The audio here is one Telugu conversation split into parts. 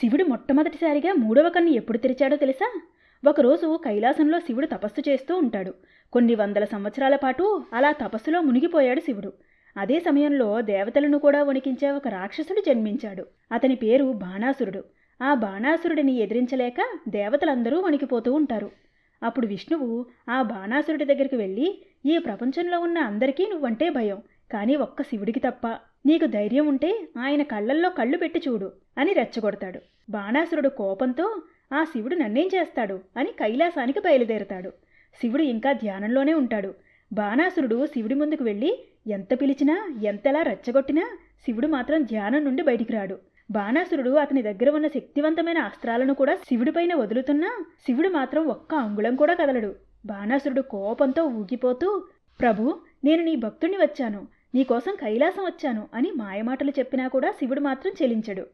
శివుడు మొట్టమొదటిసారిగా మూడవ కన్ను ఎప్పుడు తెరిచాడో తెలుసా? ఒకరోజు కైలాసంలో శివుడు తపస్సు చేస్తూ ఉంటాడు. కొన్ని వందల సంవత్సరాల పాటు అలా తపస్సులో మునిగిపోయాడు శివుడు. అదే సమయంలో దేవతలను కూడా వణికించే ఒక రాక్షసుడు జన్మించాడు. అతని పేరు బాణాసురుడు. ఆ బాణాసురుడిని ఎదిరించలేక దేవతలందరూ వణికిపోతూ ఉంటారు. అప్పుడు విష్ణువు ఆ బాణాసురుడి దగ్గరికి వెళ్ళి ఈ ప్రపంచంలో ఉన్న అందరికీ నువ్వంటే భయం. కానీ ఒక్క శివుడికి తప్ప నీకు ధైర్యం ఉంటే ఆయన కళ్ళల్లో కళ్ళు పెట్టి చూడు అని రెచ్చగొడతాడు. బాణాసురుడు కోపంతో ఆ శివుడు నన్నేం చేస్తాడు? అని కైలాసానికి బయలుదేరతాడు. శివుడు ఇంకా ధ్యానంలోనే ఉంటాడు. బాణాసురుడు శివుడి ముందుకు వెళ్ళి ఎంత పిలిచినా ఎంతలా రెచ్చగొట్టినా శివుడు మాత్రం ధ్యానం నుండి బయటికి రాడు. బాణాసురుడు అతని దగ్గర ఉన్న శక్తివంతమైన అస్త్రాలను కూడా శివుడిపైన వదులుతున్నా శివుడు మాత్రం ఒక్క అంగుళం కూడా కదలడు. బాణాసురుడు కోపంతో ఊగిపోతూ ప్రభు నేను నీ భక్తుణ్ణి వచ్చాను. నీకోసం కైలాసం వచ్చాను అని మాయమాటలు చెప్పినా కూడా శివుడు మాత్రం చెలించడు.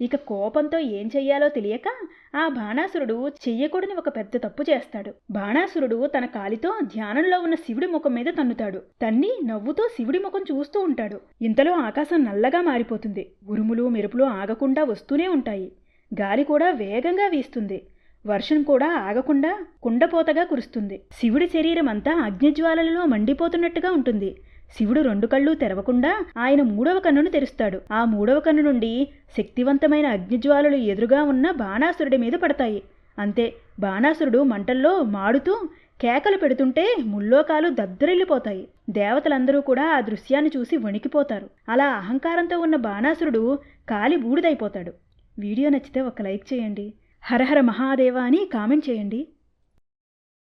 ఇక కోపంతో ఏం చెయ్యాలో తెలియక ఆ బాణాసురుడు చెయ్యకూడని ఒక పెద్ద తప్పు చేస్తాడు. బాణాసురుడు తన కాలితో ధ్యానంలో ఉన్న శివుడి ముఖం మీద తన్నుతాడు. తన్ని నవ్వుతూ శివుడి ముఖం చూస్తూ ఉంటాడు. ఇంతలో ఆకాశం నల్లగా మారిపోతుంది. ఉరుములు మెరుపులు ఆగకుండా వస్తూనే ఉంటాయి. గాలి కూడా వేగంగా వీస్తుంది. వర్షం కూడా ఆగకుండా కుండపోతగా కురుస్తుంది. శివుడి శరీరం అంతా అగ్నిజ్వాలలలో మండిపోతున్నట్టుగా ఉంటుంది. శివుడు రెండు కళ్ళు తెరవకుండా ఆయన మూడవ కన్నును తెరుస్తాడు. ఆ మూడవ కన్ను నుండి శక్తివంతమైన అగ్నిజ్వాలలు ఎదురుగా ఉన్న బాణాసురుడి మీద పడతాయి. అంతే బాణాసురుడు మంటల్లో మాడుతూ కేకలు పెడుతుంటే ముల్లోకాలు దద్దరిల్లిపోతాయి. దేవతలందరూ కూడా ఆ దృశ్యాన్ని చూసి వణికిపోతారు. అలా అహంకారంతో ఉన్న బాణాసురుడు కాలి బూడిదైపోతాడు. వీడియో నచ్చితే ఒక లైక్ చేయండి. హరహర మహాదేవ అని కామెంట్ చేయండి.